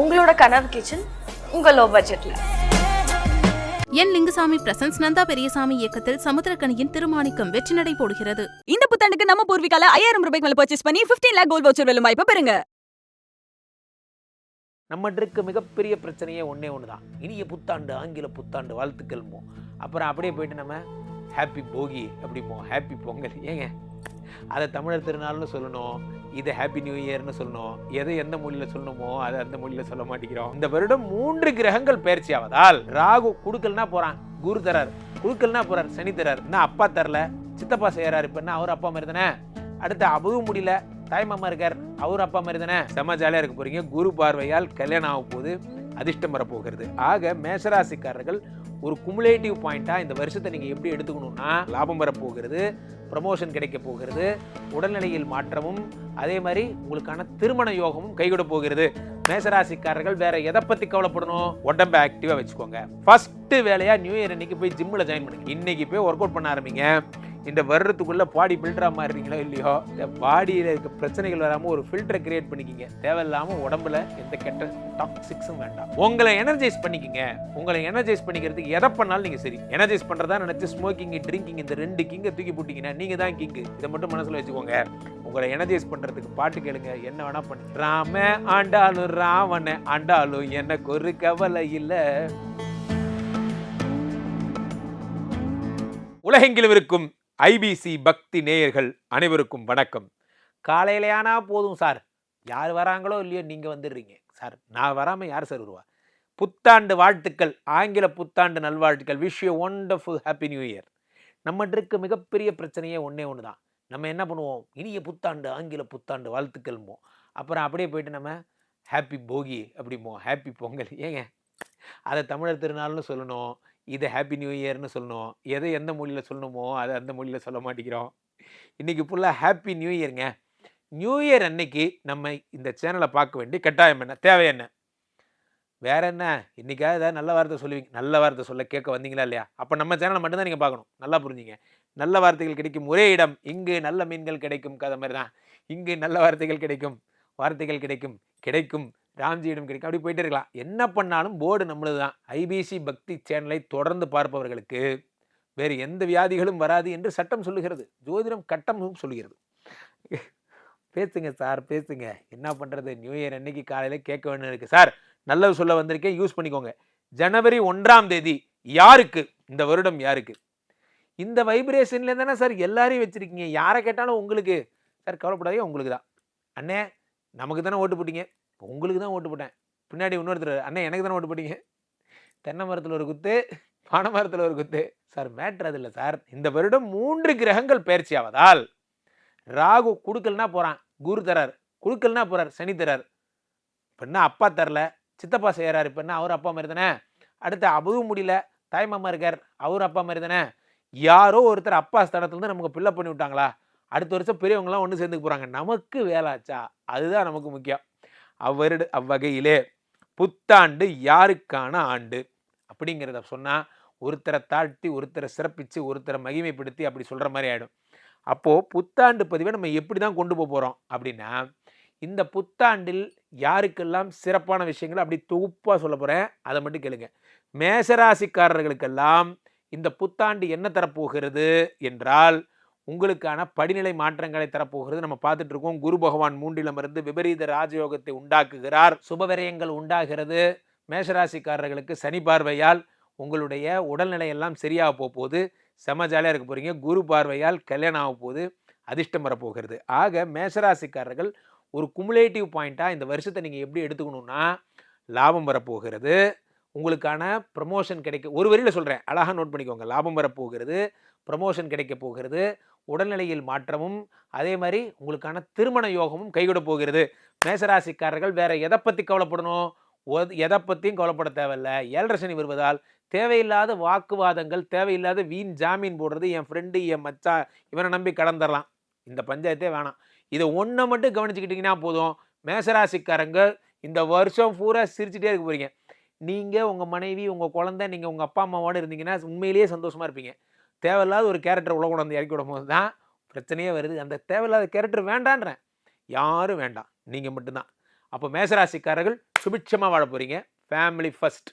உங்களோட கனவு கிச்சன் உங்க லோ. பட்ஜெட்ல என் லிங்குசாமி பிரசன்ஸ் நந்தா பெரியசாமி இயக்கத்தில் சமுத்திரக்கனியின் திருமாணிக்கம் வெற்றி நடை போடுகிறது. இந்த புத்தாண்டுக்கு நம்ம பூர்விகால ஐயாயிரம் ரூபாய்க்கு மேல பர்ச்சேஸ் பண்ணி 15 லேக் கோல்ட் வவுச்சர் வெல்லும் வாய்ப்பு பெறுங்க. நம்மகிட்ட இருக்க மிகப்பெரிய பிரச்சனையே ஒன்றே ஒன்று தான் இனிய புத்தாண்டு ஆங்கில புத்தாண்டு வாழ்த்துக்கள்மோ அப்புறம் அப்படியே போயிட்டு நம்ம ஹாப்பி போகி அப்படிமோ. ஹாப்பி பொங்கல். ஏங்க? அதை தமிழர் திருநாள்னு சொல்லணும் இது ஹாப்பி நியூ இயர்னு சொல்லணும் எதை எந்த மொழியில் சொல்லணுமோ அதை அந்த மொழியில் சொல்ல மாட்டேங்கிறோம். இந்த வருடம் மூன்று கிரகங்கள் பயிற்சி ஆவதால் ராகு குடுக்கல்னா போகிறான் குரு தரார். குடுக்கல்னா போகிறார் சனி தரார். என்ன அப்பா தரல சித்தப்பா செய்யறாரு. இப்போ என்ன அவர் அப்பா மாதிரி தானே? அடுத்து அவரும் முடியல தாய் மாமா இருக்கார் அவர் அப்பா மாதிரி தானே? செம்ம ஜாலியாக இருக்க போறீங்க. குரு பார்வையால் கல்யாணம் ஆக போகுது அதிர்ஷ்டம் வரப்போகிறது. ஆக மேஷராசிக்காரர்கள் ஒரு குமுலேட்டிவ் பாயிண்ட்டாக இந்த வருஷத்தை நீங்கள் எப்படி எடுத்துக்கணும்னா லாபம் வரப்போகிறது ப்ரமோஷன் கிடைக்க போகிறது உடல்நிலையில் மாற்றமும் அதே மாதிரி உங்களுக்கான திருமண யோகமும் கைகூட போகிறது. மேசராசிக்காரர்கள் வேற எதை பற்றி கவலைப்படணும்? உடம்பை ஆக்டிவாக வச்சுக்கோங்க. ஃபஸ்ட்டு வேலையாக நியூ இயர் இன்னைக்கு போய் ஜிம்மில் ஜாயின் பண்ணுங்க. இன்னைக்கு போய் ஒர்க் அவுட் பண்ண ஆரம்பிங்க. இந்த வர்றதுக்குள்ளே பாடி ஃபில்டரா மாறுறீங்களோ இல்லையோ? இந்த பாடியில் இருக்க பிரச்சனைகள் வராமல் ஒரு ஃபில்டரை கிரியேட் பண்ணிக்கிங்க. தேவையில்லாமல் உடம்புல எந்த கெட்ட டாக்ஸிக்ஸும் வேண்டாம். உங்களை எனர்ஜைஸ் பண்ணிக்கிங்க. உங்களை எனர்ஜைஸ் பண்ணிக்கிறதுக்கு எதை பண்ணாலும் நீங்கள் சரி. எனர்ஜைஸ் பண்ணுறதா நினச்சி ஸ்மோக்கிங் ட்ரிங்கிங் இந்த ரெண்டு கிங்கை தூக்கி போட்டிங்கன்னா நீங்கள் தான் கிங்கு இதை மட்டும் மனசில் வச்சுக்கோங்க. உங்களை எனர்ஜைஸ் பண்ணுறதுக்கு பாட்டு கேளுங்க. என்ன வேணால் பண்ணி. ராம ஆண்டாலும் ராவண ஆண்டாலும் எனக்கு ஒரு கவலை இல்லை. உலகெங்கிலும் இருக்கும் ஐபிசி பக்தி நேயர்கள் அனைவருக்கும் வணக்கம். காலையிலையானா போதும் சார். யார் வராங்களோ இல்லையோ நீங்கள் வந்துடுறீங்க. சார் நான் வராமல் யார் சார் வருவா? புத்தாண்டு வாழ்த்துக்கள் ஆங்கில புத்தாண்டு நல்வாழ்த்துக்கள். Wish you wonderful happy new year நம்மகிட்ட இருக்க மிகப்பெரிய பிரச்சனையே ஒன்றே ஒன்று தான். நம்ம என்ன பண்ணுவோம்? இனிய புத்தாண்டு ஆங்கில புத்தாண்டு வாழ்த்துக்கள்மோ. அப்புறம் அப்படியே போயிட்டு நம்ம ஹாப்பி போகி அப்படிமோ ஹாப்பி பொங்கல். ஏங்க? அதை தமிழர் திருநாள்னு சொல்லணும். இது ஹாப்பி நியூ இயர்னு சொல்லணும் எதை எந்த மொழியில் சொல்லணுமோ அதை அந்த மொழியில் சொல்ல மாட்டேங்கிறோம். இன்றைக்கி ஃபுல்லாக ஹாப்பி நியூ இயருங்க நியூ இயர் அன்னைக்கு நம்ம இந்த சேனலை பார்க்க வேண்டிய கட்டாயம் என்ன? தேவை என்ன? வேற என்ன? இன்றைக்காக ஏதாவது நல்ல வார்த்தை சொல்லுவீங்க. நல்ல வார்த்தை சொல்ல கேட்க வந்தீங்களா இல்லையா? அப்போ நம்ம சேனலை மட்டும்தான் நீங்கள் பார்க்கணும். நல்லா புரிஞ்சுங்க. நல்ல வார்த்தைகள் கிடைக்கும் ஒரே இடம். இங்கு நல்ல மீன்கள் கிடைக்கும் கதை மாதிரி தான். இங்கு நல்ல வார்த்தைகள் கிடைக்கும். வார்த்தைகள் கிடைக்கும். கிடைக்கும். ராம்ஜியிடம் கிடைக்கும் அப்படி போயிட்டே இருக்கலாம். என்ன பண்ணாலும் போர்டு நம்மளது தான் ஐபிசி பக்தி சேனலை தொடர்ந்து பார்ப்பவர்களுக்கு வேறு எந்த வியாதிகளும் வராது என்று சட்டம் சொல்லுகிறது. ஜோதிடம் கட்டமும் சொல்லுகிறது. பேசுங்க சார் பேசுங்க. என்ன பண்ணுறது நியூ இயர் அன்னைக்கு காலையில் கேட்க வேண்டியது இருக்குது சார் நல்லது சொல்ல வந்திருக்கேன். யூஸ் பண்ணிக்கோங்க. ஜனவரி ஒன்றாம் தேதி யாருக்கு? இந்த வருடம் யாருக்கு? இந்த வைப்ரேஷன்ல தானே சார் எல்லாரையும் வச்சுருக்கீங்க. யாரை கேட்டாலும் உங்களுக்கு. சார் கவலைப்படாதே உங்களுக்கு தான் அண்ணே நமக்கு தானே ஓட்டு போட்டீங்க. இப்போ உங்களுக்கு தான் ஓட்டு போட்டேன். பின்னாடி இன்னொருத்தர் அண்ணே எனக்கு தானே ஓட்டு போட்டீங்க? தென்னை மரத்தில் ஒரு குத்து பனை மரத்தில் ஒரு குத்து. சார் மேட்ரு அது இல்லை சார். இந்த வருடம் மூன்று கிரகங்கள் பயிற்சி ஆவதால் ராகு குடுக்கல்னா போகிறான் குரு தரார். குடுக்கல்னா போகிறார் சனி தரார். இப்போ என்ன அப்பா தரல சித்தப்பா செய்கிறார் இப்போ என்ன அவர் அப்பா மாதிரி தானே? அடுத்து அவரும் முடியல தாய் மாமா இருக்கார் அவர் அப்பா மாதிரி தானே? யாரோ ஒருத்தர் அப்பா ஸ்தானத்துலேருந்து நமக்கு பிள்ளை பண்ணி விட்டாங்களா? அடுத்த வருஷம் பெரியவங்களாம் ஒன்று சேர்ந்துக்கு போகிறாங்க நமக்கு வேலாச்சா அதுதான் நமக்கு முக்கியம். அவ்வருடு அவ்வகையிலே புத்தாண்டு யாருக்கான ஆண்டு? அப்படிங்கிறத சொன்னால் ஒருத்தரை தாழ்த்தி ஒருத்தரை சிறப்பித்து ஒருத்தரை மகிமைப்படுத்தி அப்படி சொல்கிற மாதிரி ஆகிடும் அப்போது புத்தாண்டு பதிவை நம்ம எப்படி தான் கொண்டு போக போகிறோம் அப்படின்னா இந்த புத்தாண்டில் யாருக்கெல்லாம் சிறப்பான விஷயங்கள் அப்படி தொகுப்பாக சொல்ல போகிறேன் அதை மட்டும் கேளுங்க. மேசராசிக்காரர்களுக்கெல்லாம் இந்த புத்தாண்டு என்ன தரப்போகிறது என்றால் உங்களுக்கான படிநிலை மாற்றங்களை தரப்போகிறது. நம்ம பார்த்துட்டு இருக்கோம் குரு பகவான் மூன்றிலமிருந்து விபரீத ராஜயோகத்தை உண்டாக்குகிறார். சுபவிரயங்கள் உண்டாகிறது. மேஷராசிக்காரர்களுக்கு சனி பார்வையால் உங்களுடைய உடல்நிலையெல்லாம் சரியாக போக போகுது செம ஜாலியாக இருக்க போகிறீங்க குரு பார்வையால் கல்யாணம் ஆக போகுது. அதிர்ஷ்டம் வரப்போகிறது. ஆக மேஷராசிக்காரர்கள் ஒரு குமுலேட்டிவ் பாயிண்ட்டாக இந்த வருஷத்தை நீங்கள் எப்படி எடுத்துக்கணும்னா லாபம் வரப்போகிறது. உங்களுக்கான ப்ரமோஷன் கிடைக்க ஒரு வரியில் சொல்கிறேன் அழகாக நோட் பண்ணிக்கோங்க. லாபம் வரப்போகிறது. ப்ரமோஷன் கிடைக்க போகிறது. உடல்நிலையில் மாற்றமும் அதே மாதிரி உங்களுக்கான திருமண யோகமும் கைகூட போகிறது. மேசராசிக்காரர்கள் வேற எதை பற்றி கவலைப்படணும்? எதை பற்றியும் கவலைப்பட தேவையில்ல. ஏழரை சனி வருவதால் தேவையில்லாத வாக்குவாதங்கள் தேவையில்லாத வீண் ஜாமீன் போடுறது என் ஃப்ரெண்டு என் மச்சா இவனை நம்பி கடந்துடலாம். இந்த பஞ்சாயத்தே வேணாம். இதை ஒன்றை மட்டும் கவனிச்சுக்கிட்டிங்கன்னா போதும். மேசராசிக்காரங்க இந்த வருஷம் பூரா சிரிச்சுட்டே இருக்க போகிறீங்க நீங்கள் உங்கள் மனைவி உங்கள் குழந்தை நீங்கள் உங்கள் அப்பா அம்மாவோடு இருந்தீங்கன்னா உண்மையிலேயே சந்தோஷமாக இருப்பீங்க. தேவையில்லாத ஒரு கேரக்டர் உலக கொண்டு வந்து இறக்கி விடும்போது தான் பிரச்சனையே வருது. அந்த தேவையில்லாத கேரக்டர் வேண்டான்றேன். யாரும் வேண்டாம். நீங்கள் மட்டும்தான். அப்போ மேசராசிக்காரர்கள் சுபிட்சமாக வாழ போகிறீங்க ஃபேமிலி ஃபஸ்ட்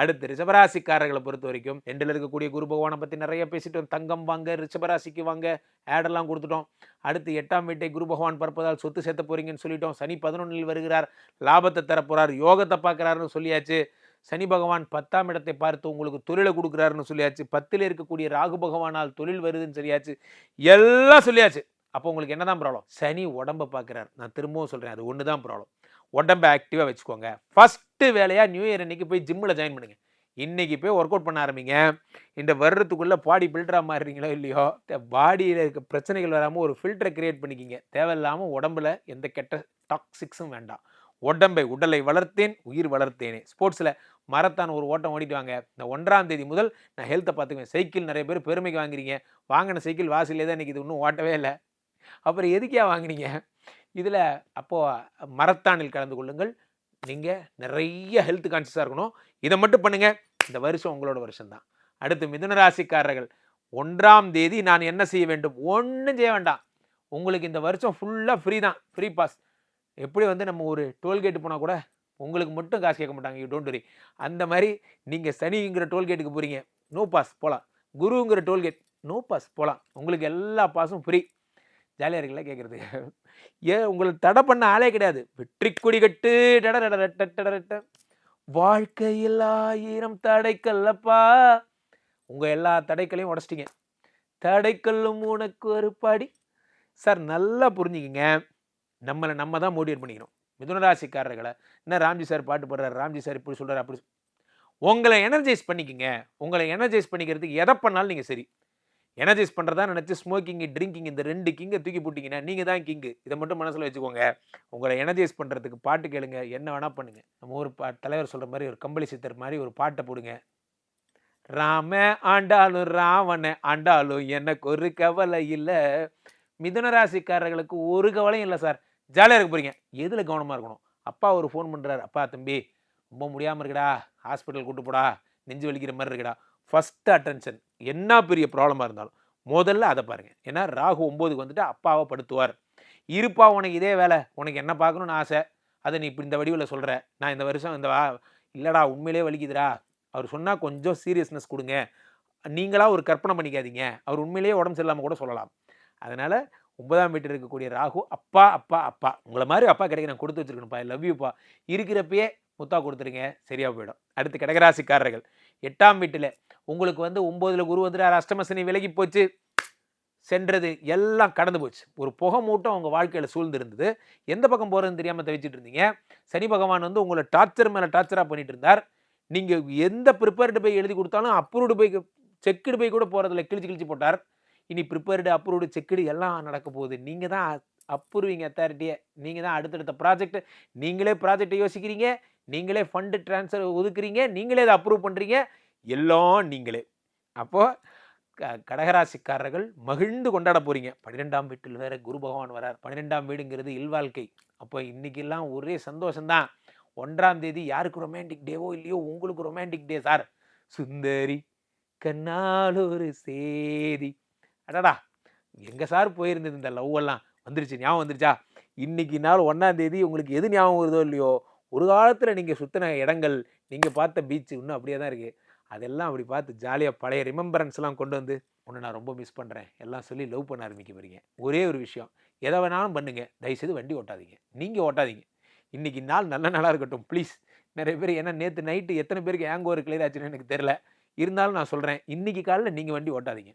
அடுத்து ரிஷபராசிக்காரர்களை பொறுத்த வரைக்கும் ரெண்டில் இருக்கக்கூடிய குரு பகவானை பற்றி நிறைய பேசிட்டோம். தங்கம் வாங்க ரிஷபராசிக்கு வாங்க ஆடெல்லாம் கொடுத்துட்டோம். அடுத்து எட்டாம் வீட்டை குரு பகவான் பரப்பதால் சொத்து சேர்த்த போறீங்கன்னு சொல்லிட்டோம். சனி பதினொன்றில் வருகிறார். லாபத்தை தரப்போகிறார் யோகத்தை பார்க்குறாருன்னு சொல்லியாச்சு. சனி பகவான் பத்தாம் இடத்தை பார்த்து உங்களுக்கு தொழிலை கொடுக்குறாருன்னு சொல்லியாச்சு. பத்தில் இருக்கக்கூடிய ராகு பகவானால் தொழில் வருதுன்னு சொல்லியாச்சு. எல்லாம் சொல்லியாச்சு. அப்போ உங்களுக்கு என்னதான் ப்ராப்ளம் சனி உடம்பை பார்க்குறாரு. நான் திரும்பவும் சொல்கிறேன் அது ஒன்று தான் ப்ராப்ளம் உடம்பை ஆக்டிவாக வச்சுக்கோங்க. ஃபஸ்ட்டு வேலையாக நியூ இயர் அன்னைக்கு போய் ஜிம்மில் ஜாயின் பண்ணுங்கள் இன்னைக்கு போய் ஒர்க் அவுட் பண்ண ஆரம்பிங்க. இந்த வருடத்துக்குள்ளே பாடி பில்டராக மாறுறீங்களோ இல்லையோ பாடியில் இருக்க பிரச்சனைகள் வராமல் ஒரு ஃபில்டரை க்ரியேட் பண்ணிக்கிங்க. தேவையில்லாமல் உடம்புல எந்த கெட்ட டாக்ஸிக்ஸும் வேண்டாம். உடம்பை உடலை வளர்த்தேன் உயிர் வளர்த்தேனே. ஸ்போர்ட்ஸில் மரத்தான் ஒரு ஓட்டம் ஓடிட்டு வாங்க. இந்த ஒன்றாம் தேதி முதல் நான் ஹெல்த்தை பார்த்துக்குவேன். சைக்கிள் நிறைய பேர் பெருமைக்கு வாங்குறீங்க. வாங்கின சைக்கிள் வாசலே தான் இன்றைக்கி இது இன்னும் ஓட்டவே இல்லை. அப்புறம் எதுக்கே வாங்குனீங்க? இதில் அப்போது மரத்தானில் கலந்து கொள்ளுங்கள். நீங்கள் நிறைய ஹெல்த் கான்சியஸாக இருக்கணும். இதை மட்டும் பண்ணுங்கள் இந்த வருஷம் உங்களோட வருஷம்தான் அடுத்து மிதுன ராசிக்காரர்கள். ஒன்றாம் தேதி நான் என்ன செய்ய வேண்டும்? ஒன்றும் செய்ய வேண்டாம். உங்களுக்கு இந்த வருஷம் ஃபுல்லாக ஃப்ரீ தான். ஃப்ரீ பாஸ் எப்படி வந்து நம்ம ஒரு டோல்கேட் போனால் கூட உங்களுக்கு மட்டும் காசு கேட்க மாட்டாங்க. யூ டோன்ட் வரி அந்த மாதிரி நீங்கள் சனிங்கிற டோல்கேட்டுக்கு போகிறீங்க நோ பாஸ் போகலாம் குருங்கிற டோல்கேட் நோ பாஸ் போகலாம் உங்களுக்கு எல்லா பாஸும் ஃப்ரீ ஜாலியாக இருக்குல்ல கேட்குறது ஏன் உங்களை தடை பண்ண ஆளே கிடையாது. வெற்றி கொடி கட்டு டட டட வாழ்க்கையில் ஆயிரம் தடைக்கல்லப்பா. உங்கள் எல்லா தடைக்கல்லையும் உடச்சிட்டிங்க. தடைக்கல்லும் உனக்கு ஒரு படி. சார் நல்லா புரிஞ்சுக்கிங்க. நம்மளை நம்ம தான் மோட்டிவேட் பண்ணிக்கணும். மிதுனராசிக்காரர்களை என்ன ராம்ஜி சார் பாட்டு பாடுறாரு ராம்ஜி சார் இப்படி சொல்கிறார் அப்படி உங்களை எனர்ஜைஸ் பண்ணிக்கங்க. உங்களை எனர்ஜைஸ் பண்ணிக்கிறதுக்கு எதை பண்ணாலும் நீங்கள் சரி. எனர்ஜைஸ் பண்ணுறதா நினச்சி ஸ்மோக்கிங் ட்ரிங்கிங் இந்த ரெண்டு கிங்கை தூக்கி போட்டிங்கன்னா நீங்கள் தான் கிங்கு இதை மட்டும் மனசில் வச்சுக்கோங்க. உங்களை எனர்ஜைஸ் பண்ணுறதுக்கு பாட்டு கேளுங்க என்ன வேணால் பண்ணுங்கள் நம்ம ஒரு பா தலைவர் சொல்கிற மாதிரி ஒரு கம்பளி சித்தர் மாதிரி ஒரு பாட்டை போடுங்க. ராம ஆண்டாலும் ராவண ஆண்டாலும் எனக்கு ஒரு கவலை இல்லை. மிதுன ராசிக்காரர்களுக்கு ஒரு கவலையும் இல்லை சார். ஜாலியாக இருக்க போகிறீங்க எதில் கவனமாக இருக்கணும்? அப்பா ஒரு ஃபோன் பண்ணுறாரு அப்பா தம்பி ரொம்ப முடியாமல் இருக்கடா. ஹாஸ்பிட்டல் கூட்டு போடா. நெஞ்சு வலிக்கிற மாதிரி இருக்கடா. ஃபஸ்ட்டு அட்டென்ஷன் என்ன பெரிய ப்ராப்ளமாக இருந்தாலும் முதல்ல அதை பாருங்கள் ஏன்னா ராகு ஒம்போதுக்கு வந்துட்டு அப்பாவை படுத்துவார். இருப்பா உனக்கு இதே வேலை. உனக்கு என்ன பார்க்கணும்னு ஆசை? அதை நீ இப்படி இந்த வடிவில் சொல்கிற நான் இந்த வருஷம் இந்த வா இல்லைடா உண்மையிலே வலிக்குதுடா. அவர் சொன்னால் கொஞ்சம் சீரியஸ்னஸ் கொடுங்க. நீங்களாக ஒரு கற்பனை பண்ணிக்காதீங்க. அவர் உண்மையிலேயே உடம்பு சரியில்லாமல் கூட சொல்லலாம். அதனால் ஒன்பதாம் வீட்டில் இருக்கக்கூடிய ராகு அப்பா அப்பா அப்பா. உங்களை மாதிரி அப்பா கிடைக்க நான் கொடுத்து வச்சிருக்கணும்ப்பா. லவ் யூப்பா இருக்கிறப்பயே முத்தா கொடுத்துருங்க. சரியாக போயிடும். அடுத்து கடகராசிக்காரர்கள். எட்டாம் வீட்டில் உங்களுக்கு வந்து ஒம்போதில் குரு வந்துட்டு அஷ்டமசனி விலகி போச்சு. சென்றது எல்லாம் கடந்து போச்சு. ஒரு புகை மூட்டம் உங்கள் வாழ்க்கையில் சூழ்ந்துருந்தது. எந்த பக்கம் போகிறதுன்னு தெரியாமல் தவிச்சிட்டு இருந்தீங்க. சனி பகவான் வந்து உங்களை டார்ச்சர் மேலே டார்ச்சராக பண்ணிட்டு இருந்தார். நீங்கள் எந்த ப்ரிப்பேர்டு போய் எழுதி கொடுத்தாலும் அப்ரூவ்டு போய் செக்குடு போய் கூட போகிறதில்ல கிழிச்சு கிழிச்சு போட்டார். இனி ப்ரிப்பேர்டு அப்ரூவ்டு செக்குடு எல்லாம் நடக்க போகுது. நீங்கள் தான் அப்ரூவிங் அத்தாரிட்டியை நீங்கள் தான் அடுத்தடுத்த ப்ராஜெக்ட் நீங்களே ப்ராஜெக்டை யோசிக்கிறீங்க நீங்களே ஃபண்டு ட்ரான்ஸ்ஃபர் ஒதுக்குறீங்க நீங்களே அதை அப்ரூவ் பண்ணுறீங்க எல்லாம் நீங்களே. அப்போது க கடகராசிக்காரர்கள் மகிழ்ந்து கொண்டாட போகிறீங்க பன்னிரெண்டாம் வீட்டில் வேறு குரு பகவான் வரார். பன்னிரெண்டாம் வீடுங்கிறது இல்வாழ்க்கை அப்போ இன்றைக்கெல்லாம் ஒரே சந்தோஷம்தான். ஒன்றாம் தேதி யாருக்கு ரொமான்டிக் டேவோ இல்லையோ உங்களுக்கு ரொமான்டிக் டே சார் சுந்தரி கண்ணால் ஒரு சேதி. அடடா! எங்கள் சார் போயிருந்தது இந்த லவ் எல்லாம்? வந்துருச்சு ஞாபகம் வந்துருச்சா? இன்றைக்கி நாள் ஒன்றாம் தேதி உங்களுக்கு எது ஞாபகம் வருதோ இல்லையோ ஒரு காலத்தில் நீங்கள் சுற்றின இடங்கள் நீங்கள் பார்த்த பீச் இன்னும் அப்படியே தான் இருக்குது அதெல்லாம் அப்படி பார்த்து ஜாலியாக பழைய ரிமெம்பரன்ஸ்லாம் கொண்டு வந்து உன்னை நான் ரொம்ப மிஸ் பண்ணுறேன் எல்லாம் சொல்லி லவ் பண்ண ஆரம்பிக்க போகிறீங்க ஒரே ஒரு விஷயம் எதை வேணாலும் பண்ணுங்கள் தயவுசெய்து வண்டி ஓட்டாதீங்க. நீங்கள் ஓட்டாதீங்க. இன்னைக்கு நாள் நல்ல நாளாக இருக்கட்டும் ப்ளீஸ் நிறைய பேர் ஏன்னா நேற்று நைட்டு எத்தனை பேருக்கு ஏங்கோ ஒரு கிளியர் ஆச்சுன்னு எனக்கு தெரில இருந்தாலும் நான் சொல்கிறேன் இன்றைக்கி காலையில் நீங்கள் வண்டி ஓட்டாதீங்க.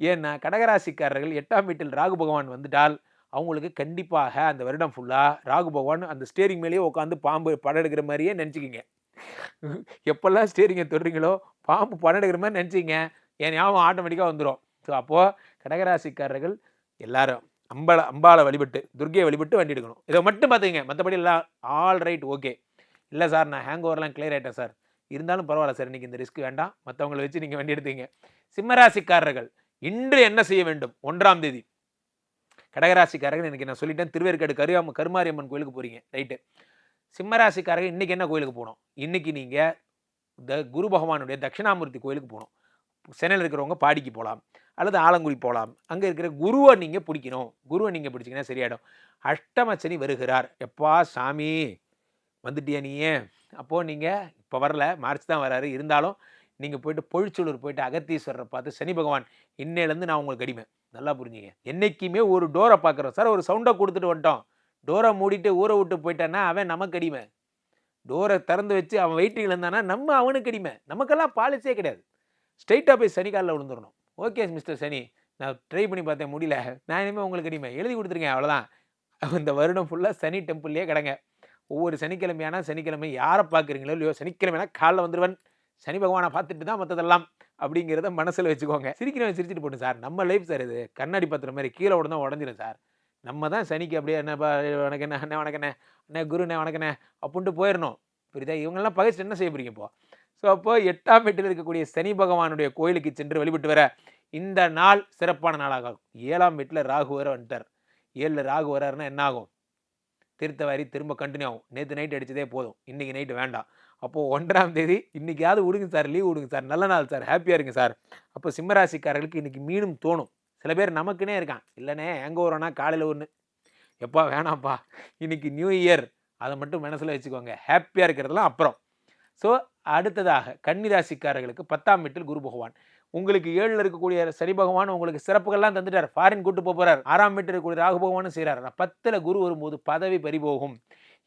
ஏன்னா கடகராசிக்காரர்கள் எட்டாம் வீட்டில் ராகு பகவான் வந்துட்டால் அவங்களுக்கு கண்டிப்பாக அந்த வருடம் ஃபுல்லாக ராகு பகவான் அந்த ஸ்டேரிங் மேலேயே உட்காந்து பாம்பு படம் எடுக்கிற மாதிரியே நினச்சிக்கிங்க. எப்பெல்லாம் ஸ்டேரிங்கை தொடுறீங்களோ பாம்பு படம் எடுக்கிற மாதிரி நினச்சிங்க என் ஞாபகம் ஆட்டோமேட்டிக்காக வந்துடும் ஸோ அப்போது கடகராசிக்காரர்கள் எல்லாரும் அம்பாளை அம்பாளை வழிபட்டு துர்கையை வழிபட்டு வண்டி எடுக்கணும். இதை மட்டும் பார்த்துங்க மற்றபடி எல்லாம் ஆல் ரைட் ஓகே இல்லை சார் நான் ஹேங் ஓவர்லாம் கிளியர் ஆகிட்டேன் சார். இருந்தாலும் பரவாயில்ல சார். இன்றைக்கி இந்த ரிஸ்க் வேண்டாம். மற்றவங்களை வச்சு நீங்கள் வண்டி எடுத்தீங்க. சிம்மராசிக்காரர்கள் இன்று என்ன செய்ய வேண்டும்? ஒன்றாம் தேதி. கடகராசிக்காரர்கள் எனக்கு நான் சொல்லிட்டேன் திருவேற்காடு கருவாம கருமாரியம்மன் கோயிலுக்கு போகிறீங்க ரைட்டு. சிம்மராசிக்காரர்கள் இன்றைக்கி என்ன கோயிலுக்கு போகணும்? இன்னைக்கு நீங்கள் த குரு பகவானுடைய தட்சிணாமூர்த்தி கோயிலுக்கு போகணும். சென்னையில் இருக்கிறவங்க பாடிக்கு போகலாம் அல்லது ஆலங்குடி போகலாம். அங்கே இருக்கிற குருவை நீங்கள் பிடிக்கணும். குருவை நீங்கள் பிடிச்சிங்கன்னா சரியாயிடும். அஷ்டமச்சனி வருகிறார். எப்பா சாமி வந்துட்டியா நீயே? அப்போது நீங்கள் இப்போ வரல மார்ச் தான் வராரு. இருந்தாலும் நீங்கள் போயிட்டு பொழிச்சூழூர் போயிட்டு அகத்தீஸ்வரரை பார்த்து சனி பகவான் இன்னையிலேருந்து நான் உங்களுக்கு அடிமை. நல்லா புரிஞ்சுங்க. என்னைக்குமே ஒரு டோரை பார்க்குறோம். சார் ஒரு சவுண்டை கொடுத்துட்டு வந்துட்டோம். டோரை மூடிட்டு ஊரை விட்டு போயிட்டான்னா அவன் நமக்கு அடிமை. டோரை திறந்து வச்சு அவன் வெயிட்டிங்கில் இருந்தானா நம்ம அவனுக்கு அடிமை. நமக்கெல்லாம் பாலிசியே கிடையாது. ஸ்ட்ரைட்டாக போய் சனி காலில் விழுந்துடணும். ஓகே மிஸ்டர் சனி. நான் ட்ரை பண்ணி பார்த்தேன் முடியல. நான் இனிமேல் உங்களுக்கு அடிமை. எழுதி கொடுத்துருக்கேன் அவ்வளோதான் இந்த வருடம் ஃபுல்லாக சனி டெம்பிள்லேயே கிடங்க. ஒவ்வொரு சனிக்கிழமையானா சனிக்கிழமை யாரை பார்க்குறீங்களோ இல்லையோ சனிக்கிழமைனா காலைல வந்துடுவேன் சனி பகவானை பார்த்துட்டு தான் மற்றதெல்லாம் அப்படிங்கிறத மனசில் வச்சுக்கோங்க. சிரிக்கிறவன் சிரிச்சிட்டு போட்டு சார். நம்ம லைஃப் சார் இது. கண்ணாடி பத்திர மாதிரி கீழே உடனே உடஞ்சிடும் சார். நம்ம தான் சனிக்கு அப்படியே என்ன உனக்கு என்ன அண்ணே வணக்கண்ணே அண்ணே குருண்ணே வணக்கண்ணே அப்படின்ட்டு போயிடணும் புரியுதா? இவங்கெல்லாம் பகைச்சு என்ன செய்ய போறீங்க இப்போ? ஸோ அப்போ எட்டாம் வீட்டில் இருக்கக்கூடிய சனி பகவானுடைய கோயிலுக்கு சென்று வழிபட்டு வர இந்த நாள் சிறப்பான நாளாக ஆகும். ஏழாம் வீட்டில் ராகு வர வந்துட்டார். ஏழில் ராகு வராருன்னா என்ன ஆகும்? திருத்தவாரி திரும்ப கண்டினியூ ஆகும். நேற்று நைட் அடித்ததே போதும். இன்றைக்கி நைட்டு வேண்டாம். அப்போது ஒன்றாம் தேதி இன்றைக்கியாவது விடுங்க சார் லீவ் விடுங்க சார் நல்ல நாள் சார் ஹாப்பியாக இருங்க சார். அப்போ சிம்மராசிக்காரர்களுக்கு இன்றைக்கி மீனும் தோணும். சில பேர் நமக்குன்னே இருக்கான் இல்லைண்ணே எங்கே வரோன்னா காலையில் ஒன்று எப்பா வேணாம்ப்பா இன்றைக்கி நியூ இயர் அதை மட்டும் மனசில் வச்சுக்கோங்க ஹாப்பியாக இருக்கிறதெல்லாம் அப்புறம். ஸோ அடுத்ததாக கன்னிராசிக்காரர்களுக்கு பத்தாம் வீட்டில் குரு பகவான். உங்களுக்கு ஏழில் இருக்கக்கூடிய சனி பகவான் உங்களுக்கு சிறப்புகள்லாம் தந்துட்டார். ஃபாரின் கூட்டு போகிறார் ஆறாம் வீட்டில் இருக்கக்கூடிய ராகு பகவானும் செய்கிறார் ஆனால் பத்தில் குரு வரும்போது பதவி பறிபோகும்.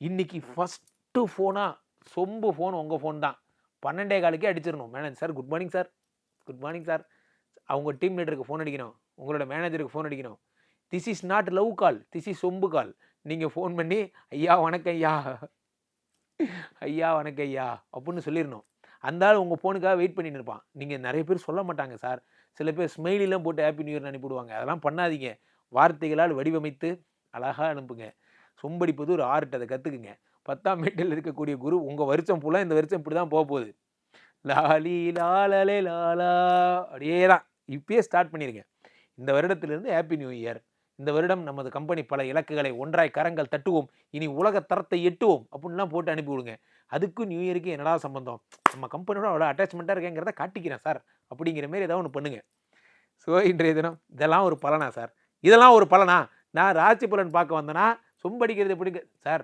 இன்னைக்கு ஃபஸ்ட்டு ஃபோனாக சொம்பு ஃபோன் உங்கள் ஃபோன் தான். பன்னெண்டே காலுக்கே அடிச்சிடணும். Manager sir good morning sir good morning sir அவங்க டீம் லீடருக்கு ஃபோன் அடிக்கணும். உங்களோட மேனேஜருக்கு ஃபோன் அடிக்கணும். This is not love call this is சொம்பு கால் நீங்கள் ஃபோன் பண்ணி ஐயா வணக்கம் ஐயா. ஐயா வணக்கம் ஐயா. அப்படின்னு சொல்லிடணும். அந்த ஆள் உங்கள் ஃபோனுக்காக வெயிட் பண்ணிட்டு இருப்பான். நீங்கள் நிறைய பேர் சொல்ல மாட்டாங்க சார் சில பேர் ஸ்மைலிலாம் போட்டு ஹாப்பி நியூ இயர் அனுப்பிவிடுவாங்க. அதெல்லாம் பண்ணாதீங்க. வார்த்தைகளால் வடிவமைத்து அழகாக அனுப்புங்க. சொம்படிப்பது ஒரு ஆர்ட் அதை கற்றுக்குங்க பத்தாம் வீட்டில் இருக்கக்கூடிய குரு உங்கள் வருஷம் ஃபுல்லாக இந்த வருஷம் இப்படி தான் போக போகுது லாலி லாலலே லாலா அப்படியே தான் இப்பயே ஸ்டார்ட் பண்ணியிருக்கேன் இந்த வருடத்திலிருந்து ஹாப்பி நியூ இயர் இந்த வருடம் நமது கம்பெனி பல இலக்குகளை ஒன்றாய் கரங்கள் தட்டுவோம். இனி உலக தரத்தை எட்டுவோம். அப்படின்லாம் போட்டு அனுப்பிவிடுங்க அதுக்கும் நியூ இயருக்கு என்னடா சம்பந்தம்? நம்ம கம்பெனியோட அவ்வளோ அட்டாச்மெண்ட்டாக இருக்கேங்கிறத காட்டிக்கிறேன் சார். அப்படிங்கிற மாதிரி ஏதாவது ஒன்று பண்ணுங்கள் ஸோ இன்றைய தினம் இதெல்லாம் ஒரு பலனா சார்? இதெல்லாம் ஒரு பலனா? நான் ராசி பலன் பார்க்க வந்தேன்னா சொம்படிக்கிறது எப்படி சார்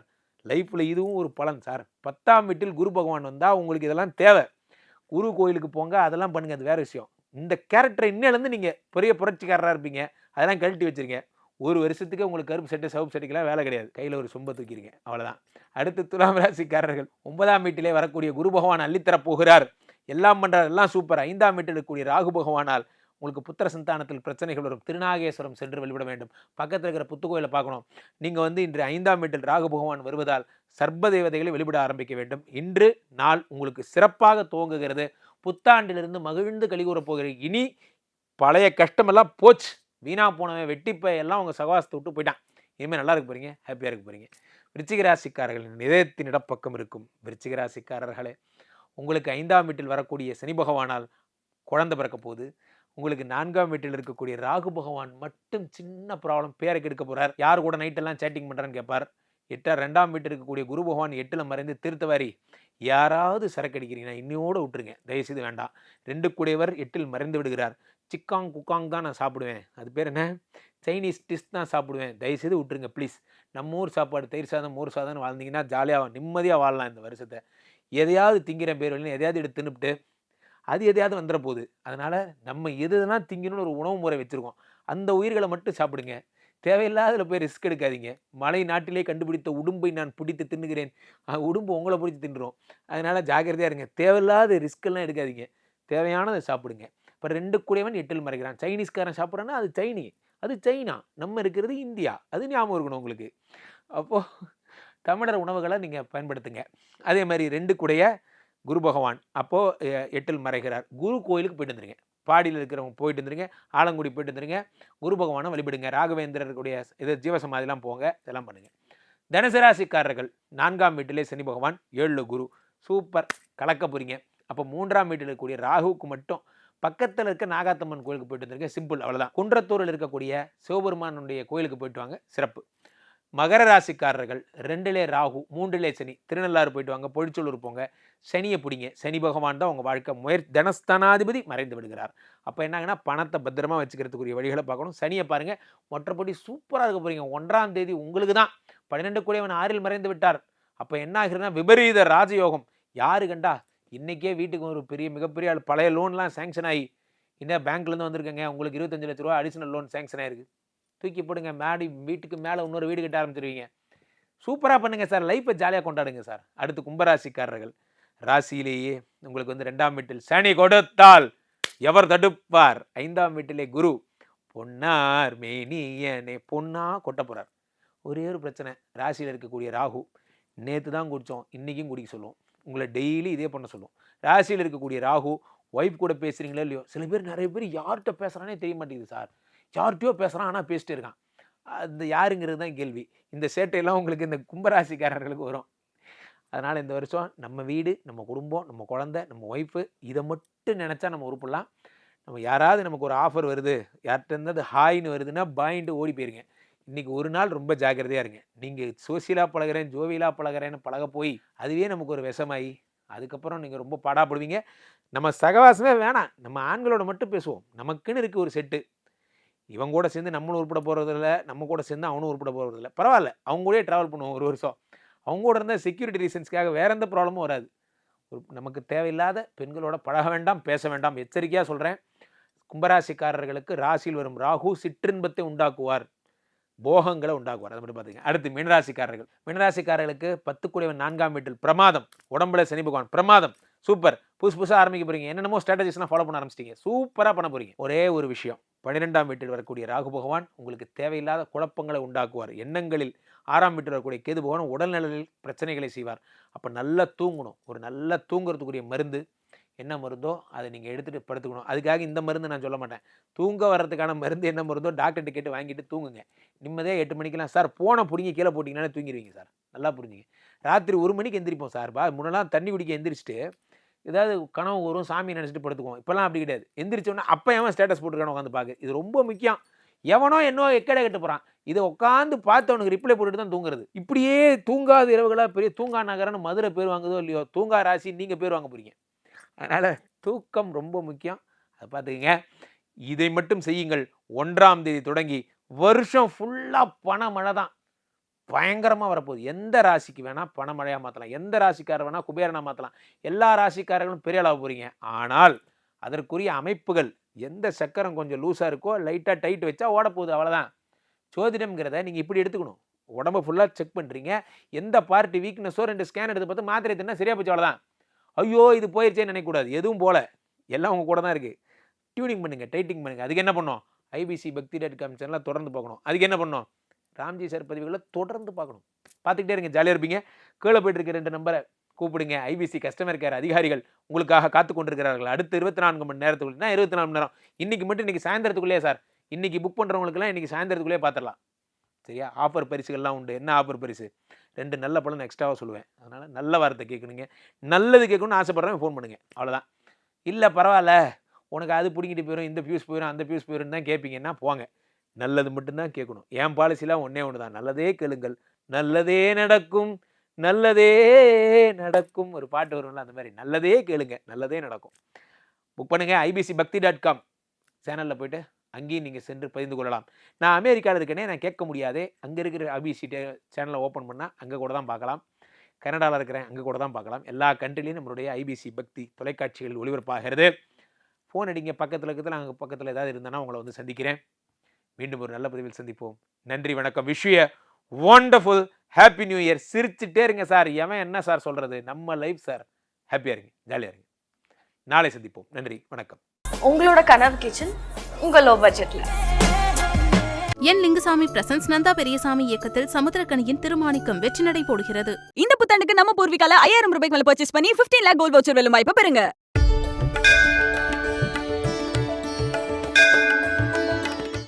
லைஃப்பில் இதுவும் ஒரு பலன் சார். பத்தாம் வீட்டில் குரு பகவான் வந்தால் உங்களுக்கு இதெல்லாம் தேவை. குரு கோயிலுக்கு போங்க அதெல்லாம் பண்ணுங்கள் அது வேற விஷயம். இந்த கேரக்டரை இன்னிலேருந்து நீங்கள் பெரிய புரட்சிக்காரராக இருப்பீங்க. அதெல்லாம் கழட்டி வச்சிருங்க. ஒரு வருஷத்துக்கு உங்களுக்கு கருப்பு சட்டை சவுப்பு சட்டைக்கெல்லாம் வேலை கிடையாது. கையில் ஒரு சொம்ப தூக்கிடுங்க அவ்வளோதான் அடுத்து துலாம் ராசிக்காரர்கள். ஒன்பதாம் வீட்டிலே வரக்கூடிய குரு பகவான் அள்ளித்தரப் போகிறார். எல்லாம் பண்ணுறார் எல்லாம் சூப்பர் ஐந்தாம் வீட்டில் இருக்கக்கூடிய ராகு பகவானால் உங்களுக்கு புத்திர சந்தானத்தில் பிரச்சனைகள் வரும். திருநாகேஸ்வரம் சென்று வழிபட வேண்டும். பக்கத்தில் இருக்கிற புத்து கோயிலை பார்க்கணும். நீங்கள் வந்து இன்று ஐந்தாம் வீட்டில் ராகு பகவான் வருவதால் சர்ப்ப தேவதைகளை வெளிவிட ஆரம்பிக்க வேண்டும். இன்று நாள் உங்களுக்கு சிறப்பாக துவங்குகிறது. புத்தாண்டிலிருந்து மகிழ்ந்து கழிகூற போகிறது இனி பழைய கஷ்டமெல்லாம் போச்சு. வீணாக போனவன் வெட்டிப்பை எல்லாம் உங்கள் சகவாசத்தை விட்டு போயிட்டான். இனிமேல் நல்லா இருக்க போகிறீங்க ஹாப்பியாக இருக்க போறீங்க. விருச்சிகராசிக்காரர்களின் இதயத்தின் இடப்பக்கம் இருக்கும். விருச்சிகராசிக்காரர்களே உங்களுக்கு ஐந்தாம் வீட்டில் வரக்கூடிய சனி பகவானால் குழந்தை பிறக்க போகுது. உங்களுக்கு நான்காம் வீட்டில் இருக்கக்கூடிய ராகு பகவான் மட்டும் சின்ன ப்ராப்ளம் பேரை கெடுக்க போறார். யார் கூட நைட்டெல்லாம் சேட்டிங் பண்ணுறான்னு கேட்பார். எட்டா ரெண்டாம் வீட்டில் இருக்கக்கூடிய குரு பகவான் எட்டில் மறைந்து திருத்தவாரி. யாராவது சரக்கு அடிக்கிறீங்கன்னா இன்னையோட விட்டுருங்க. தயவுசெய்து வேண்டாம். ரெண்டு கூடையவர் எட்டில் மறைந்து விடுகிறார். சிக்காங் குக்காங் தான் நான் சாப்பிடுவேன். அது பேர் என்ன? சைனீஸ் டிஷ் தான் சாப்பிடுவேன். தயவுசெய்து விட்டுருங்க ப்ளீஸ் நம்ம ஊர் சாப்பாடு தயிர் சாதம் மோர் சாதம்னு வாழ்ந்தீங்கன்னா ஜாலியாக நிம்மதியாக வாழலாம் இந்த வருஷத்தை. எதையாவது திங்கிற பேர் வழின்னு எதையாவது எடுத்து தின்னுப்ட்டு அது எதையாவது வந்துட போகுது அதனால் நம்ம எதுனா திங்கணும்னு ஒரு உணவு முறை வச்சுருக்கோம். அந்த உயிர்களை மட்டும் சாப்பிடுங்க. தேவையில்லாததில் போய் ரிஸ்க் எடுக்காதீங்க. மலை நாட்டிலே கண்டுபிடித்த உடும்பை நான் பிடித்து தின்னுகிறேன். உடும்பு உங்களை பிடிச்சி தின்றுரும். அதனால் ஜாக்கிரதையாக இருங்க. தேவையில்லாத ரிஸ்க்கெல்லாம் எடுக்காதீங்க. தேவையானதை சாப்பிடுங்க. இப்போ ரெண்டு கூடவன் எட்டில் மறைக்கிறான். சைனீஸ்காரன் சாப்பிட்றான்னா அது சைனி. அது சைனா. நம்ம இருக்கிறது இந்தியா. அது ஞாபகம் இருக்கணும் உங்களுக்கு. அப்போது தமிழர் உணவுகளை நீங்கள் பயன்படுத்துங்க. அதே மாதிரி ரெண்டு கூடைய குரு பகவான் அப்போது எட்டில் மறைகிறார். குரு கோயிலுக்கு போயிட்டு வந்துருங்க. பாடியில் இருக்கிறவங்க போயிட்டு வந்துருங்க. ஆலங்குடி போயிட்டு வந்துருங்க. குரு பகவானை வழிபடுங்க. ராகவேந்திரருக்குடைய இது ஜீவசமாதிலாம் போங்க. இதெல்லாம் பண்ணுங்கள் தனுசராசிக்காரர்கள் நான்காம் வீட்டிலே சனி பகவான் ஏழு குரு. சூப்பர். கலக்க போகிறீங்க அப்போ மூன்றாம் வீட்டில் இருக்கக்கூடிய ராகுவுக்கு மட்டும் பக்கத்தில் இருக்க நாகாத்தம்மன் கோயிலுக்கு போயிட்டு வந்துருங்க. சிம்பிள். அவ்வளோதான் குன்றத்தூரில் இருக்கக்கூடிய சிவபெருமானுடைய கோயிலுக்கு போயிட்டு வாங்க. சிறப்பு. மகர ராசிக்காரர்கள் ரெண்டிலே ராகு மூன்றிலே சனி திருநள்ளாறு போயிட்டு வாங்க பொழிச்சொல்லூர் போங்க சனியை பிடிங்க சனி பகவான் தான் உங்கள் வாழ்க்கை முயற் தனஸ்தானாதிபதி மறைந்து விடுகிறார். அப்போ என்னங்கன்னா பணத்தை பத்திரமா வச்சுக்கிறதுக்குரிய வழிகளை பார்க்கணும். சனியை பாருங்கள் மொற்றப்படி சூப்பராக இருக்க போகிறீங்க ஒன்றாம் தேதி உங்களுக்கு தான் பன்னிரெண்டு கூடியவன் ஆறில் மறைந்து விட்டார். அப்போ என்ன ஆகுதுன்னா விபரீத ராஜயோகம். யாரு கண்டா இன்றைக்கே வீட்டுக்கு ஒரு பெரிய மிகப்பெரிய பழைய லோன்லாம் சேங்ஷன் ஆகி இன்னும் பேங்க்லேருந்து வந்திருக்கேங்க உங்களுக்கு இருபத்தஞ்சு லட்ச ரூபா அடிஷனல் லோன் சேங்ஷன் ஆயிருக்கு. தூக்கி போடுங்க மேடி வீட்டுக்கு மேலே இன்னொரு வீடு கட்ட ஆரம்பிச்சிருவீங்க. சூப்பராக பண்ணுங்கள் சார். லைஃப்பை ஜாலியாக கொண்டாடுங்க சார். அடுத்து கும்பராசிக்காரர்கள். ராசியிலேயே உங்களுக்கு வந்து ரெண்டாம் வீட்டில் சனி கொடுத்தால் எவர் தடுப்பார்? ஐந்தாம் வீட்டிலே குரு. பொன்னார் மேனியனே. பொன்னா கொட்ட போகிறார் ஒரே ஒரு பிரச்சனை. ராசியில் இருக்கக்கூடிய ராகு நேற்று தான் குடித்தோம் இன்றைக்கும் குடிக்க சொல்லுவோம் உங்களை டெய்லி இதே பண்ண சொல்லுவோம் ராசியில் இருக்கக்கூடிய ராகு ஒய்ஃப் கூட பேசுகிறீங்களோ இல்லையோ சில பேர் நிறைய பேர் யார்கிட்ட பேசுகிறானே தெரிய மாட்டேங்குது சார். யார்கிட்டயோ பேசுகிறான் ஆனால் பேசிகிட்டு இருக்கான். அந்த யாருங்கிறது தான் கேள்வி. இந்த சேட்டையெல்லாம் உங்களுக்கு இந்த கும்பராசிக்காரர்களுக்கு வரும். அதனால் இந்த வருஷம் நம்ம வீடு நம்ம குடும்பம் நம்ம குழந்தை நம்ம ஒய்ஃபு இதை மட்டும் நினச்சா நம்ம உருப்பிடலாம். நம்ம யாராவது நமக்கு ஒரு ஆஃபர் வருது யார்கிட்ட அது ஹாய்னு வருதுன்னா பாயிண்ட்டு ஓடி போயிருங்க. இன்றைக்கி ஒரு நாள் ரொம்ப ஜாக்கிரதையாக இருங்க. நீங்கள் சோசியலாக பழகுறேன் ஜோவியலாக பழகுறேன்னு பழக போய் அதுவே நமக்கு ஒரு விஷமாயி அதுக்கப்புறம் நீங்கள் ரொம்ப பாடாப்படுவீங்க. நம்ம சகவாசமே வேணாம். நம்ம ஆண்களோட மட்டும் பேசுவோம். நமக்குன்னு இருக்குது ஒரு செட்டு இவன் கூட சேர்ந்து நம்மளும் உருப்பட போகிறதில்ல நம்ம கூட சேர்ந்து அவனும் உருப்பட போகிறதில்ல பரவாயில்ல அவங்க கூடயே ட்ராவல் பண்ணுவோம் ஒரு வருஷம். அவங்க கூட இருந்தால் செக்யூரிட்டி ரீசன்ஸ்க்காக வேற எந்த ப்ராப்ளமும் வராது. ஒரு நமக்கு தேவையில்லாத பெண்களோட பழக வேண்டாம் பேச வேண்டாம் எச்சரிக்கையாக சொல்கிறேன் கும்பராசிக்காரர்களுக்கு ராசியில் வரும் ராகு சிற்றின்பத்தை உண்டாக்குவார். போகங்களை உண்டாக்குவார். அதை மட்டும் பார்த்துங்க அடுத்து மீனராசிக்காரர்கள். மீனராசிக்காரர்களுக்கு பத்து கூடியவன் நான்காம் வீட்டில் பிரமாதம். உடம்புல சனி பகவான். பிரமாதம். சூப்பர். புதுசு புதுசாக ஆரம்பிக்க போகிறீங்க என்னென்னமோ ஸ்ட்ராட்டஜிஸ்லாம் ஃபாலோ பண்ண ஆரம்பிச்சிட்டீங்க. சூப்பராக பண்ண போறீங்க. ஒரே ஒரு விஷயம். பன்னிரெண்டாம் வீட்டில் வரக்கூடிய ராகு பகவான் உங்களுக்கு தேவையில்லாத குழப்பங்களை உண்டாக்குவார். எண்ணங்களில் ஆறாம் வீட்டில் வரக்கூடிய கேது பகவான் உடல்நலில் பிரச்சனைகளை செய்வார். அப்போ நல்லா தூங்கணும். ஒரு நல்லா தூங்குறதுக்குரிய மருந்து என்ன மருந்தோ அதை நீங்கள் எடுத்துகிட்டு படுத்துக்கணும். அதுக்காக இந்த மருந்து நான் சொல்ல மாட்டேன். தூங்க வர்றதுக்கான மருந்து என்ன மருந்தோ டாக்டர்கிட்ட கேட்டு வாங்கிட்டு தூங்குங்க. நிம்மதியாக எட்டு மணிக்கெல்லாம் சார் போன பிடிங்க கீழே போட்டிங்கனாலே தூங்கிடுவீங்க சார். நல்லா புரிஞ்சுங்க. ராத்திரி ஒரு மணிக்கு எந்திரிப்போம் சார். பா முன்னெல்லாம் தண்ணி குடிக்க எந்திரிச்சிட்டு ஏதாவது கனவு வரும் சாமி நினச்சிட்டு படுத்துக்குவோம். இப்போல்லாம் அப்படி கிடையாது. எந்திரிச்சோன்னா அப்போ எவன் ஸ்டேட்டஸ் போட்டுருக்கான உட்காந்து பார்க்க இது ரொம்ப முக்கியம். எவனோ என்னோ எக்கடை கட்டு போகிறான் இதை உட்காந்து பார்த்தவனுக்கு ரிப்ளை போட்டுட்டு தான் தூங்குறது. இப்படியே தூங்காத இரவுகளாக பெரிய தூங்கா நகரம்னு மதுரை பேர் வாங்குதோ இல்லையோ தூங்கா ராசி நீங்கள் பேர் வாங்க போகிறீங்க அதனால் தூக்கம் ரொம்ப முக்கியம். அதை பார்த்துக்கங்க. இதை மட்டும் செய்யுங்கள். ஒன்றாம் தேதி தொடங்கி வருஷம் ஃபுல்லாக பணமழை தான். பயங்கரமாக வரப்போகுது. எந்த ராசிக்கு வேணால் பணமழையாக மாற்றலாம் எந்த ராசிக்காரர் வேணால் குபேரனாக மாற்றலாம் எல்லா ராசிக்காரர்களும் பெரிய அளவு போகிறீங்க ஆனால் அதற்குரிய அமைப்புகள் எந்த சக்கரம் கொஞ்சம் லூஸாக இருக்கோ லைட்டாக டைட் வச்சா ஓடப்போகுது அவ்வளோதான் ஜோதிடம்ங்கிறத நீங்கள் இப்படி எடுத்துக்கணும். உடம்ப ஃபுல்லாக செக் பண்ணுறீங்க எந்த பார்ட்டி வீக்னஸோ ரெண்டு ஸ்கேன் எடுத்து பார்த்து மாத்திரை தின்னா சரியாக போச்சு அவ்வளோதான் ஐயோ இது போயிருச்சேன்னு நினைக்கக்கூடாது. எதுவும் போல. எல்லாம் உங்கள் கூட தான் இருக்குது டியூனிங் பண்ணுங்கள் டைட்டிங் பண்ணுங்கள் அதுக்கு என்ன பண்ணோம்? ஐபிசி பக்தி டாட் காம் சேனலாக தொடர்ந்து பார்க்கணும். அதுக்கு என்ன பண்ணோம்? ராம்ஜி சார் பதிவுகளை தொடர்ந்து பார்க்கணும். பார்த்துக்கிட்டே இருங்க ஜாலியாக இருப்பீங்க. கீழே போயிட்டு இருக்க ரெண்டு நம்பரை கூப்பிடுங்க. ஐபிசி கஸ்டமர் கேர் அதிகாரிகள் உங்களுக்காக காத்து கொண்டிருக்கிறார்கள். அடுத்த இருபத்தி நான்கு மணி நேரத்துக்குள்ள இருபத்தி நாலு மணி நேரம்? இன்னைக்கு மட்டும் இன்றைக்கி சாயந்தரத்துக்குள்ளேயே சார்? இன்னைக்கு புக் பண்ணுறவங்களுக்குலாம் இன்னைக்கு சாயந்தரத்துக்குள்ளேயே பார்த்துடலாம். சரியா? ஆஃபர் பரிசுகள்லாம் உண்டு. என்ன ஆஃபர் பரிசு? ரெண்டு நல்ல பழம் எக்ஸ்ட்ராவாக சொல்லுவேன். அதனால் நல்ல வார்த்தை கேட்கணுங்க. நல்லது கேட்கணும்னு ஆசைப்பட்றவங்க ஃபோன் பண்ணுங்கள் அவ்வளோதான் இல்லை பரவாயில்ல. உனக்கு அது பிடிங்கிட்டு போயிடும் இந்த ஃபியூஸ் போயிடும் அந்த ஃபியூஸ் போயிடும் தான் கேட்பீங்கன்னா போங்க. நல்லது மட்டும்தான் கேட்கணும். என் பாலிசிலாம் ஒன்றே ஒன்று தான். நல்லதே கேளுங்கள். நல்லதே நடக்கும். நல்லதே நடக்கும். ஒரு பாட்டு வரும்ல அந்த மாதிரி. நல்லதே கேளுங்க. நல்லதே நடக்கும். புக் பண்ணுங்க. ஐபிசி பக்தி டாட் காம் சேனலில் போயிட்டு அங்கேயும் நீங்கள் சென்று பகிர்ந்து கொள்ளலாம். நான் அமெரிக்காவில் இருக்கேனே நான் கேட்க முடியாதே. அங்கே இருக்கிற ஐபிசி சேனலை ஓப்பன் பண்ணால் அங்கே கூட தான் பார்க்கலாம். கனடாவில் இருக்கிறேன் அங்கே கூட தான் பார்க்கலாம். எல்லா கண்ட்ரிலையும் நம்மளுடைய ஐபிசி பக்தி தொலைக்காட்சிகள் ஒளிபரப்பாகிறது. ஃபோன் அடிங்க. பக்கத்தில் இருக்கிறதுல அங்கே பக்கத்தில் ஏதாவது இருந்தேன்னா உங்களை வந்து சந்திக்கிறேன். மீண்டும் ஒரு நல்ல பதிவில் சந்திப்போம். நன்றி வணக்கம். விஷய வண்டர்ஃபுல் ஹாப்பி நியூ இயர் சிரிச்சுட்டே இருங்க சார். எவன் என்ன சார் சொல்கிறது நம்ம லைஃப் சார் ஹாப்பியாக இருங்க. ஜாலியாக இருங்க. நாளை சந்திப்போம். நன்றி வணக்கம். உங்களோட கனவு கிச்சன் உங்க லோ. பட்ஜெட்ல என் லிங்குசாமி பிரசன்ஸ் நந்தா பெரியசாமி இயக்கத்தில் சமுத்திரக்கனியின் திருமாணிக்கம் வெற்றி நடை போடுகிறது. இந்த புத்தாண்டுக்கு நம்ம பூர்விகால ஐயாயிரம் ரூபாய்க்கு மேல பர்ச்சேஸ் பண்ணி 15 லேக் கோல்ட் வவுச்சர் வெல்லும் வாய்ப்பு பெறுங்க.